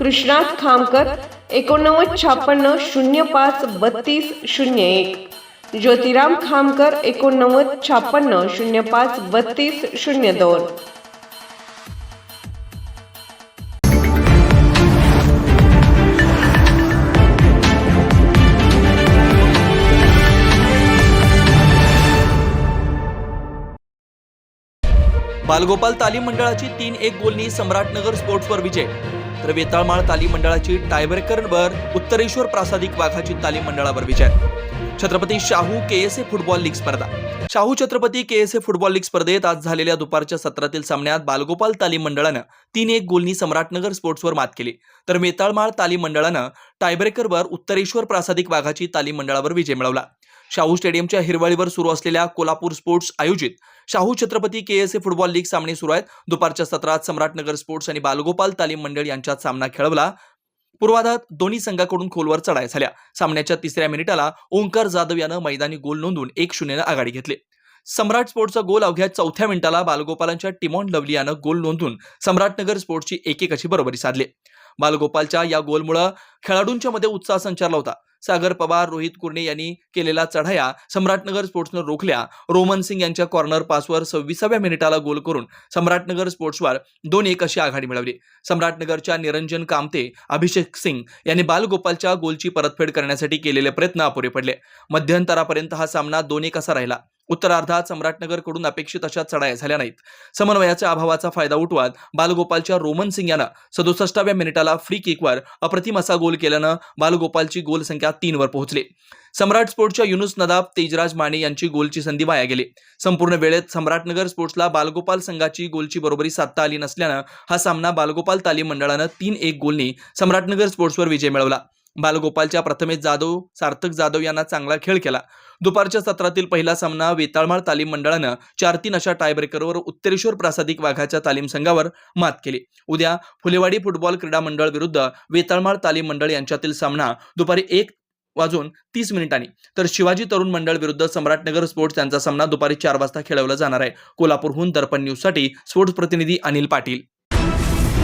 कृष्णात खामकर एकोणनव्वद छापन्न शून्य पाच बत्तीस शून्य एक. ज्योतिराम खामकर एकोणनव्वद छापन्न शून्य पाच बत्तीस शून्य दोन. बालगोपाल तालीम मंडळाची तीन एक गोलनी सम्राटनगर स्पोर्ट्सवर विजय. तर वेताळमाळ तालीम मंडळाची टायब्रेकरवर उत्तरेश्वर प्रासादिक वाघाची तालीम मंडळावर विजय. Chhatrapati Shahu KSA football league स्पर्धा. Shahu Chhatrapati KSA football league स्पर्धेत आज झालेल्या दुपारच्या सत्रातील सामन्यात बालगोपाल तालीम मंडळानं तीन एक गोलनी सम्राटनगर स्पोर्ट्सवर मात केली. तर वेताळमाळ तालीम मंडळानं टायब्रेकरवर उत्तरेश्वर प्रासादिक वाघाची तालीम मंडळावर विजय मिळवला. शाहू स्टेडियमच्या हिरवळीवर सुरू असलेल्या कोल्हापूर स्पोर्ट्स आयोजित Shahu Chhatrapati KSA football league सामने सुरू आहेत. दुपारच्या सत्रात सम्राटनगर स्पोर्ट्स आणि बालगोपाल तालीम मंडळ यांच्यात सामना खेळवला. पूर्वाधात दोन्ही संघाकडून खोलवर चढाई झाल्या. सामन्याच्या तिसऱ्या मिनिटाला ओंकार जाधव यानं मैदानी गोल नोंदवून एक शून्यनं आघाडी घेतली. सम्राट स्पोर्ट्सचा गोल अवघ्या चौथ्या मिनिटाला बालगोपालांच्या टिमॉन लवली यानं गोल नोंदवून सम्राटनगर स्पोर्ट्सची एक अशी बरोबरी साधली. बालगोपालच्या या गोलमुळं खेळाडूंच्या मध्ये उत्साह संचारला होता. सागर पवार रोहित कुर्णे यांनी केलेला चढाया सम्राटनगर स्पोर्ट्सनं रोखल्या. रोमन सिंग यांच्या कॉर्नर पासवर सव्वीसाव्या मिनिटाला गोल करून सम्राटनगर स्पोर्ट्सवर दोन एक अशी आघाडी मिळवली. सम्राटनगरच्या निरंजन कामते अभिषेक सिंग यांनी बालगोपालच्या गोलची परतफेड करण्यासाठी केलेले प्रयत्न अपुरे पडले. मध्यंतरापर्यंत हा सामना दोन एक असा राहिला. उत्तरार्धात सम्राटनगरकडून अपेक्षित अशा चढाया झाल्या नाहीत. समन्वयाच्या अभावाचा फायदा उठवत बालगोपालच्या रोमन सिंग यानं सदुसष्टाव्या मिनिटाला फ्री किकवर अप्रतिम असा गोल केल्यानं बालगोपालची गोल संख्या तीनवर पोहोचली. सम्राट स्पोर्ट्सच्या युनुस नदाब तेजराज माने यांची गोलची संधी वाया गेली. संपूर्ण वेळेत सम्राटनगर स्पोर्ट्सला बालगोपाल संघाची गोलची बरोबरी साधता आली नसल्यानं हा सामना बालगोपाल तालीम मंडळानं तीन एक गोलनी सम्राटनगर स्पोर्ट्सवर विजय मिळवला. बालगोपालच्या प्रथमेश जाधव सार्थक जाधव यांना चांगला खेळ केला. दुपारच्या सत्रातील पहिला सामना वेताळमाळ तालीम मंडळानं चार तीन अशा टायब्रेकरवर उत्तरेश्वर प्रासादिक वाघाच्या तालीम संघावर मात केली. उद्या फुलेवाडी फुटबॉल क्रीडा मंडळ विरुद्ध वेताळमाळ तालीम मंडळ यांच्यातील सामना दुपारी एक वाजून तीस मिनिटांनी. तर शिवाजी तरुण मंडळ विरुद्ध सम्राटनगर स्पोर्ट्स यांचा सामना दुपारी चार वाजता खेळवला जाणार आहे. कोल्हापूरहून दर्पण न्यूजसाठी स्पोर्ट्स प्रतिनिधी अनिल पाटील.